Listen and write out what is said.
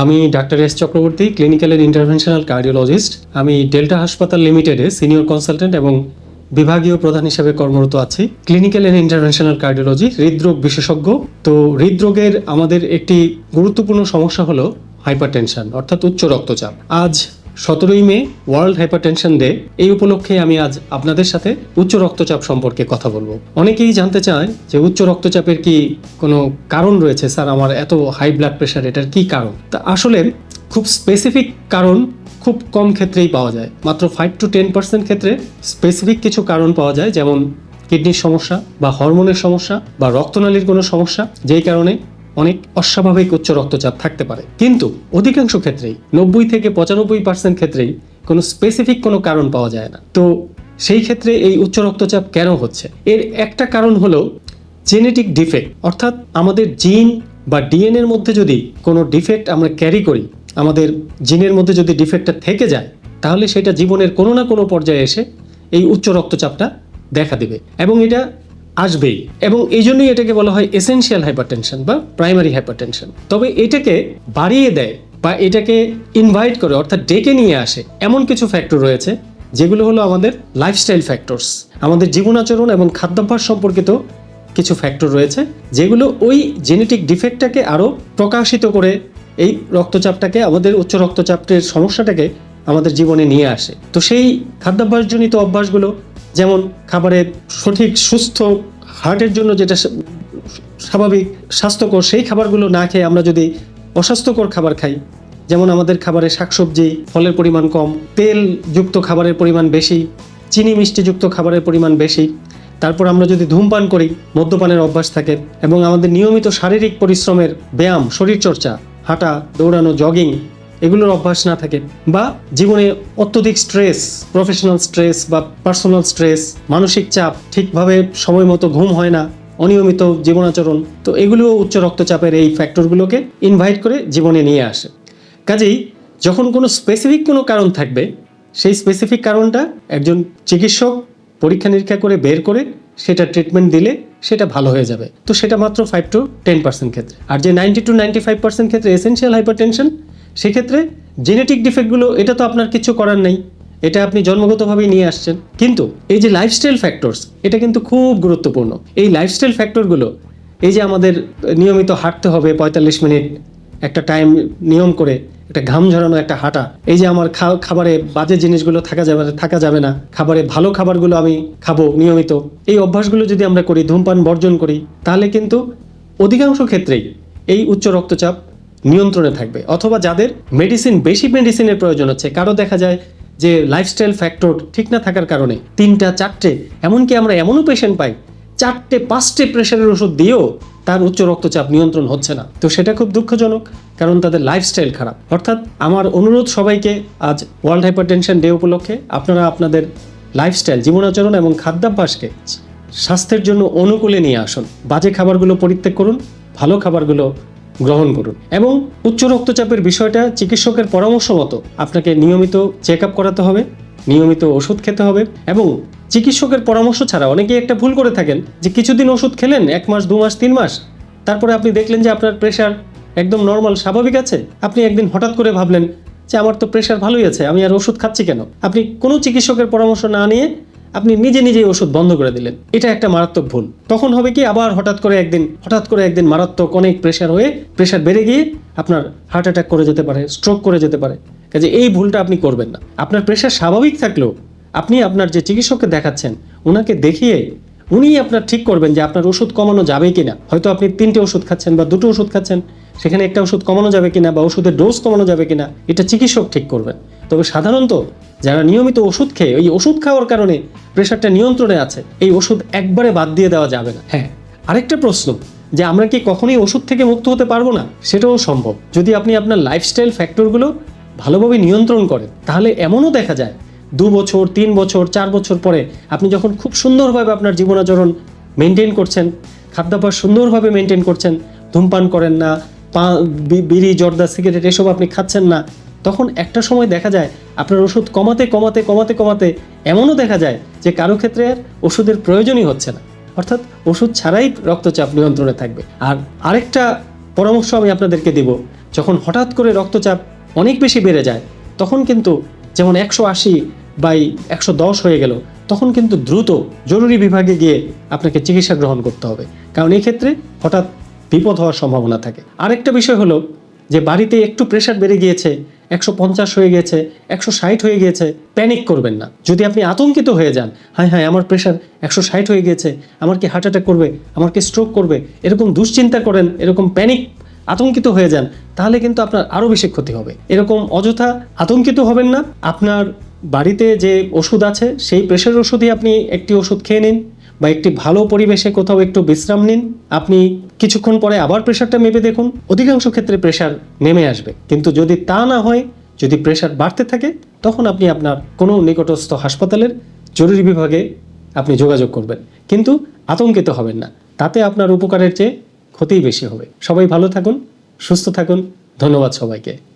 আমি doctor S Chakraborty clinical and interventional cardiologist আমি Delta হাসপাতাল লিমিটেডে সিনিয়র কনসালটেন্ট এবং বিভাগীয় প্রধান হিসেবে কর্মরত আছি। ক্লিনিক্যাল এন্ড ইন্টারভেনশনাল কার্ডিওলজি হৃদরোগ বিশেষজ্ঞ। তো হৃদরোগের আমাদের একটি গুরুত্বপূর্ণ সমস্যা হলো হাইপারটেনশন অর্থাৎ উচ্চ রক্তচাপ। আজ সতেরোই মে ওয়ার্ল্ড হাইপারটেনশন ডে এই উপলক্ষে আমি আজ আপনাদের সাথে উচ্চ রক্তচাপ সম্পর্কে কথা বলব। অনেকেই জানতে চায় যে উচ্চ রক্তচাপের কি কোনো কারণ রয়েছে? স্যার, আমার এত হাই ব্লাড প্রেশার এটার কি কারণ? তা আসলে খুব স্পেসিফিক কারণ খুব কম ক্ষেত্রেই পাওয়া যায়। মাত্র ফাইভ টু টেন পার্সেন্ট ক্ষেত্রে স্পেসিফিক কিছু কারণ পাওয়া যায়, যেমন কিডনির সমস্যা বা হরমোনের সমস্যা বা রক্তনালীর কোনো সমস্যা, যেই কারণে অনেক অস্বাভাবিক উচ্চ রক্তচাপ থাকতে পারে। কিন্তু অধিকাংশ ক্ষেত্রেই, নব্বই থেকে পঁচানব্বই পার্সেন্ট ক্ষেত্রেই কোনো স্পেসিফিক কোনো কারণ পাওয়া যায় না। তো সেই ক্ষেত্রে এই উচ্চ রক্তচাপ কেন হচ্ছে? এর একটা কারণ হলো জেনেটিক ডিফেক্ট অর্থাৎ আমাদের জিন বা ডিএনএর মধ্যে যদি কোনো ডিফেক্ট আমরা ক্যারি করি, আমাদের জিনের মধ্যে যদি ডিফেক্টটা থেকে যায়, তাহলে সেটা জীবনের কোনো না কোনো পর্যায়ে এসে এই উচ্চ রক্তচাপটা দেখা দেবে। এবং এটা আসবেই। এবং এই জন্যই এটাকে বলা হয় এসেনশিয়াল হাইপারটেনশন বা প্রাইমারি হাইপারটেনশন তবে এটাকে বাড়িয়ে দেয় বা এটাকে ইনভাইট করে, অর্থাৎ ডেকে নিয়ে আসে এমন কিছু ফ্যাক্টর রয়েছে, যেগুলো হলো আমাদের লাইফস্টাইল ফ্যাক্টরস আমাদের জীবনাচরণ এবং খাদ্যাভ্যাস সম্পর্কিত কিছু ফ্যাক্টর রয়েছে, যেগুলো ওই জেনেটিক ডিফেক্টটাকে আরও প্রকাশিত করে এই রক্তচাপটাকে, আমাদের উচ্চ রক্তচাপের সমস্যাটাকে আমাদের জীবনে নিয়ে আসে। তো সেই খাদ্যাভ্যাসজনিত অভ্যাসগুলো যেমন খাবারের সঠিক, সুস্থ হার্টের জন্য যেটা স্বাভাবিক, স্বাস্থ্যকর, সেই খাবারগুলো না খেয়ে আমরা যদি অস্বাস্থ্যকর খাবার খাই, যেমন আমাদের খাবারে শাকসবজি ফলের পরিমাণ কম তেলযুক্ত খাবারের পরিমাণ বেশি, চিনি মিষ্টিযুক্ত খাবারের পরিমাণ বেশি, তারপর আমরা যদি ধূমপান করি, মদ্যপানের অভ্যাস থাকে এবং আমাদের নিয়মিত শারীরিক পরিশ্রমের ব্যায়াম, শরীরচর্চা, হাঁটা, দৌড়ানো, জগিং এগুলোর অভ্যাস না থাকে বা জীবনে অত্যধিক স্ট্রেস প্রফেশনাল স্ট্রেস বা পার্সোনাল স্ট্রেস মানসিক চাপ ঠিকভাবে সময় মতো ঘুম হয় না, অনিয়মিত জীবনাচরণ, তো এগুলোও উচ্চ রক্তচাপের এই ফ্যাক্টরগুলোকে ইনভাইট করে জীবনে নিয়ে আসে। কাজেই যখন কোনো স্পেসিফিক কোনো কারণ থাকবে, সেই স্পেসিফিক কারণটা একজন চিকিৎসক পরীক্ষা নিরীক্ষা করে বের করে সেটা ট্রিটমেন্ট দিলে সেটা ভালো হয়ে যাবে। তো সেটা মাত্র ফাইভ টু টেন পার্সেন্ট ক্ষেত্রে। আর যে ninety to ninety five percent ক্ষেত্রে এসেনশিয়াল হাইপারটেনশন সেক্ষেত্রে জেনেটিক ডিফেক্টগুলো এটা তো আপনার কিছু করার নেই। এটা আপনি জন্মগতভাবেই নিয়ে আসছেন। কিন্তু এই যে লাইফস্টাইল ফ্যাক্টরস এটা কিন্তু খুব গুরুত্বপূর্ণ। এই লাইফস্টাইল ফ্যাক্টরগুলো এই যে আমাদের নিয়মিত হাঁটতে হবে পঁয়তাল্লিশ মিনিট, একটা টাইম নিয়ম করে, একটা ঘাম ঝরানো, একটা হাঁটা, এই যে আমার খাবারে বাজে জিনিসগুলো থাকা যাবে থাকা যাবে না, খাবারে ভালো খাবারগুলো আমি খাব নিয়মিত, এই অভ্যাসগুলো যদি আমরা করি, ধূমপান বর্জন করি, তাহলে কিন্তু অধিকাংশ ক্ষেত্রেই এই উচ্চ রক্তচাপ নিয়ন্ত্রণে থাকবে। অথবা যাদের মেডিসিন বেশি মেডিসিনের প্রয়োজন হচ্ছে, কারও দেখা যায় যে লাইফস্টাইল ফ্যাক্টর ঠিক না থাকার কারণে তিনটা, চারটে, এমনকি আমরা এমনও পেশেন্ট পাই, চারটে, পাঁচটে প্রেশারের ওষুধ দিয়েও তার উচ্চ রক্তচাপ নিয়ন্ত্রণ হচ্ছে না। তো সেটা খুব দুঃখজনক, কারণ তাদের লাইফস্টাইল খারাপ। অর্থাৎ আমার অনুরোধ সবাইকে, আজ ওয়ার্ল্ড হাইপারটেনশন ডে উপলক্ষে আপনারা আপনাদের লাইফস্টাইল জীবনাচরণ এবং খাদ্যাভ্যাসকে স্বাস্থ্যের জন্য অনুকূলে নিয়ে আসুন। বাজে খাবারগুলো পরিত্যাগ করুন, ভালো খাবারগুলো গ্রহণ করুন। এবং উচ্চ রক্তচাপের বিষয়টা চিকিৎসকের পরামর্শ মতো আপনাকে নিয়মিত চেক আপ করাতে হবে, নিয়মিত ওষুধ খেতে হবে এবং চিকিৎসকের পরামর্শ ছাড়া অনেকেই একটা ভুল করে থাকেন যে কিছুদিন ওষুধ খেলেন, এক মাস, দু মাস, তিন মাস। তারপরে আপনি দেখলেন যে আপনার প্রেশার একদম নর্মাল, স্বাভাবিক আছে। আপনি একদিন হঠাৎ করে ভাবলেন যে আমার তো প্রেশার ভালোই আছে, আমি আর ওষুধ খাচ্ছি কেন? আপনি কোনো চিকিৎসকের পরামর্শ না নিয়ে আপনি নিজে নিজেই ওষুধ বন্ধ করে দিলেন। এটা একটা মারাত্মক ভুল। তখন হবে কি আবার হঠাৎ করে একদিন, হঠাৎ করে একদিন মারাত্মক অনেক প্রেশার হয়ে প্রেশার বেড়ে গিয়ে আপনার হার্ট অ্যাটাক করে যেতে পারে স্ট্রোক করে যেতে পারে। কাজে এই ভুলটা আপনি করবেন না। আপনার প্রেশার স্বাভাবিক থাকলেও আপনি আপনার যে চিকিৎসককে দেখাচ্ছেন ওনাকে দেখিয়ে উনিই আপনার ঠিক করবেন যে আপনার ওষুধ কমানো যাবে কিনা। হয়তো আপনি তিনটে ওষুধ খাচ্ছেন বা দুটো ওষুধ খাচ্ছেন, সেখানে একটা ওষুধ কমানো যাবে কিনা বা ওষুধের ডোজ কমানো যাবে কিনা, এটা চিকিৎসক ঠিক করবেন। তবে সাধারণত যারা নিয়মিত ওষুধ খেয়ে ওই ওষুধ খাওয়ার কারণে প্রেশারটা নিয়ন্ত্রণে আছে, এই ওষুধ একবারে বাদ দিয়ে দেওয়া যাবে না। হ্যাঁ আরেকটা প্রশ্ন, যে আমরা কি কখনোই ওষুধ থেকে মুক্ত হতে পারব না? সেটাও সম্ভব। যদি আপনি আপনার লাইফস্টাইল ফ্যাক্টরগুলো ভালোভাবে নিয়ন্ত্রণ করেন, তাহলে এমনও দেখা যায়, দু বছর, তিন বছর, চার বছর পরে আপনি যখন খুব সুন্দরভাবে আপনার জীবনাচরণ মেনটেন করছেন, খাদ্যাভ্যাস সুন্দরভাবে মেনটেন করছেন, ধূমপান করেন না, পা বিড়ি, জর্দা, সিগারেট, এসব আপনি খাচ্ছেন না তখন একটা সময় দেখা যায় আপনার ওষুধ কমাতে কমাতে কমাতে কমাতে এমনও দেখা যায় যে কারও ক্ষেত্রে আর ওষুধের প্রয়োজনই হচ্ছে না। অর্থাৎ ওষুধ ছাড়াই রক্তচাপ নিয়ন্ত্রণে থাকবে। আর আরেকটা পরামর্শ আমি আপনাদেরকে দেব, যখন হঠাৎ করে রক্তচাপ অনেক বেশি বেড়ে যায়, তখন কিন্তু যেমন একশো আশি বাই একশো দশ হয়ে গেল, তখন কিন্তু দ্রুত জরুরি বিভাগে গিয়ে আপনাকে চিকিৎসা গ্রহণ করতে হবে। কারণ এই ক্ষেত্রে হঠাৎ বিপদ হওয়ার সম্ভাবনা থাকে। আরেকটা বিষয় হলো যে বাড়িতে একটু প্রেশার বেড়ে গিয়েছে একশো পঞ্চাশ হয়ে গেছে, একশো ষাট হয়ে গিয়েছে প্যানিক করবেন না। যদি আপনি আতঙ্কিত হয়ে যান হ্যাঁ হ্যাঁ আমার প্রেশার একশো ষাট হয়ে গিয়েছে আমার কি হার্ট অ্যাটাক করবে, আমার কি স্ট্রোক করবে, এরকম দুশ্চিন্তা করেন, এরকম প্যানিক আতঙ্কিত হয়ে যান, তাহলে কিন্তু আপনার আরও বেশি ক্ষতি হবে। এরকম অযথা আতঙ্কিত হবেন না। আপনার বাড়িতে যে ওষুধ আছে, সেই প্রেশার ওষুধই আপনি একটি ওষুধ খেয়ে নিন। বা একটি ভালো পরিবেশে কোথাও একটু বিশ্রাম নিন। আপনি কিছুক্ষণ পরে আবার প্রেশারটা মেপে দেখুন। অধিকাংশ ক্ষেত্রে প্রেশার নেমে আসবে। কিন্তু যদি তা না হয়, যদি প্রেশার বাড়তে থাকে, তখন আপনি আপনার কোনো নিকটস্থ হাসপাতালের জরুরি বিভাগে আপনি যোগাযোগ করবেন। কিন্তু আতঙ্কিত হবেন না। তাতে আপনার উপকারের চেয়ে ক্ষতিই বেশি হবে। সবাই ভালো থাকুন, সুস্থ থাকুন। ধন্যবাদ সবাইকে।